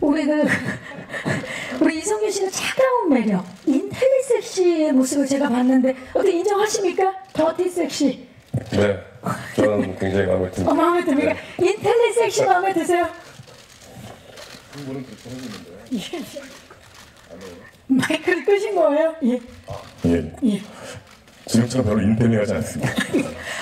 우리 그 우리 이성균 씨는 차가운 매력, 인텔리 섹시의 모습을 제가 봤는데 어떻게 인정하십니까? 더티 섹시. 네, 저는 굉장히 마음에 어, 듭니다. 마음에 듭니까? 인텔리 섹시 마음에 드세요? 예. 마이크를 끄신 거예요? 예. 예, 예. 지금처럼 별로 인텔리하지 않습니다.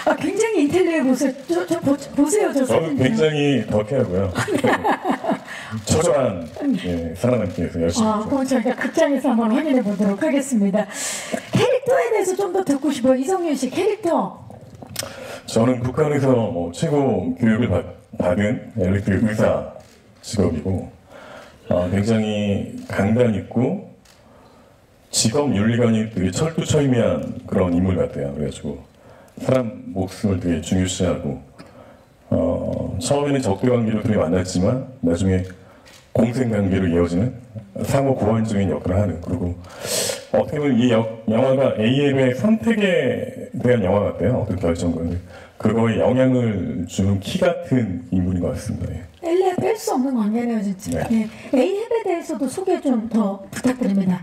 아, 굉장히 인텔리해 보세요. 저, 저 보, 보세요, 저 저는. 굉장히 덕해하고요. 처절한 예, 위해서 열심히 아. 그럼 저희가 극장에서 한번 확인해 보도록 하겠습니다. 캐릭터에 대해서 좀 더 듣고 싶어요. 이성윤 씨 캐릭터. 저는 북한에서 뭐 최고 교육을 받, 받은 엘리트 의사 직업이고 어, 굉장히 강단 있고 직업 윤리관이 되게 철두철미한 그런 인물 같아요. 그래가지고 사람 목숨을 되게 중요시하고 어, 처음에는 적대 관계로 둘이 만났지만 나중에 공생 관계로 이어지는 상호 보완적인 역할을 하는 그리고 어떻게 보면 이 여- 영화가 AM의 선택에 대한 영화 같아요. 어떤 결정권을 그거에 영향을 주는 키 같은 인물인 것 같습니다. 예. 엘리야 뺄수 없는 관계네요, 진짜. 네. 예. A헵에 대해서도 소개 좀 더 부탁드립니다.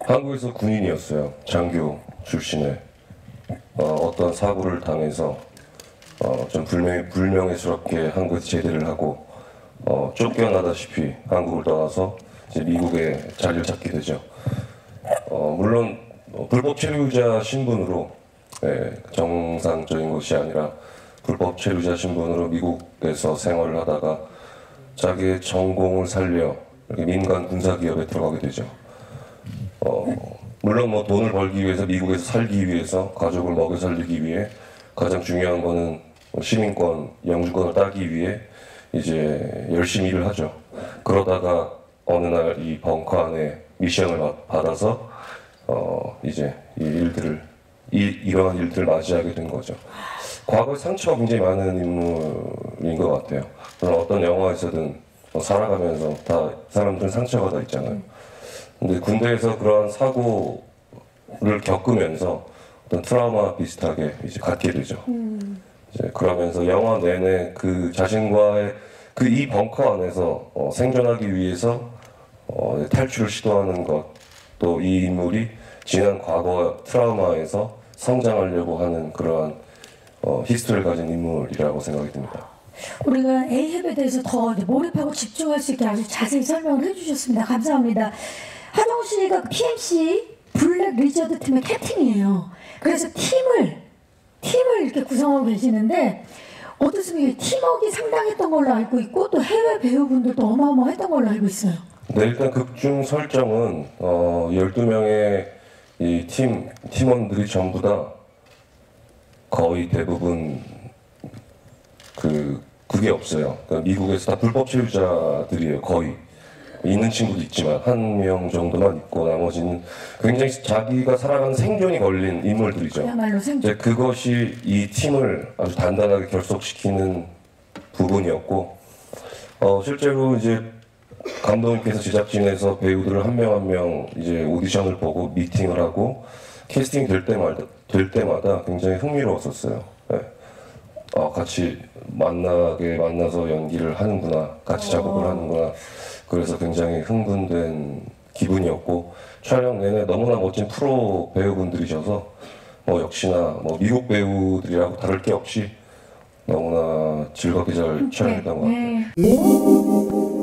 한국에서 군인이었어요. 장교 출신의 어, 떤 사고를 당해서 어, 좀 불명, 불명예스럽게 한국에서 제대를 하고 어, 쫓겨나다시피 한국을 떠나서 이제 미국에 자리를 잡게 되죠. 어, 물론 어, 불법 체류자 신분으로 예, 정상적인 것이 아니라 불법 체류자 신분으로 미국에서 생활을 하다가 자기의 전공을 살려 민간 군사 기업에 들어가게 되죠. 어, 물론 뭐 돈을 벌기 위해서 미국에서 살기 위해서 가족을 먹여 살리기 위해 가장 중요한 거는 뭐 시민권, 영주권을 따기 위해 이제 열심히 일을 하죠. 그러다가 어느 날 이 벙커 안에 미션을 받- 받아서 어 이제 이 일들을 이, 이러한 일들을 맞이하게 된 거죠. 과거에 상처가 굉장히 많은 인물인 것 같아요. 물론 어떤 영화에서든 뭐 살아가면서 다 사람들은 상처가 다 있잖아요. 근데 군대에서 그러한 사고를 겪으면서 어떤 트라우마 비슷하게 이제 갖게 되죠. 이제 그러면서 영화 내내 그 자신과의 그 이 벙커 안에서 어, 생존하기 위해서 어, 탈출을 시도하는 것, 또 이 인물이 지난 과거 트라우마에서 성장하려고 하는 그러한 어, 히스토리를 가진 인물이라고 생각이 듭니다. 우리가 A헵에 대해서 더 몰입하고 집중할 수 있게 아주 자세히 설명을 해주셨습니다. 감사합니다. 하정우 씨가 PMC 블랙 리저드 팀의 캡틴이에요. 그래서 팀을 팀을 이렇게 구성하고 계시는데 어떻습니까? 팀워크가 상당했던 걸로 알고 있고 또 해외 배우분들도 어마어마했던 걸로 알고 있어요. 네, 일단 극중 설정은 어, 12명의 이 팀, 팀원들이 전부 다 거의 대부분 그, 그게 없어요. 그러니까 미국에서 다 불법 체류자들이에요, 거의. 있는 친구도 있지만, 한 명 정도만 있고, 나머지는 굉장히 자기가 살아가는 생존이 걸린 인물들이죠. 그야말로 생존. 이제 그것이 이 팀을 아주 단단하게 결속시키는 부분이었고 어, 실제로 이제 감독님께서 제작진에서 배우들을 한 명 한명 이제 오디션을 보고 미팅을 하고 캐스팅 될 때마다 될 때마다 굉장히 흥미로웠었어요. 네. 어, 같이 만나게 만나서 연기를 하는구나, 같이 작업을 하는구나. 그래서 굉장히 흥분된 기분이었고 촬영 내내 너무나 멋진 프로 배우분들이셔서 뭐 역시나 뭐 미국 배우들이라고 다를 게 없이 너무나 즐겁게 잘 촬영했던 것 같아요. 네.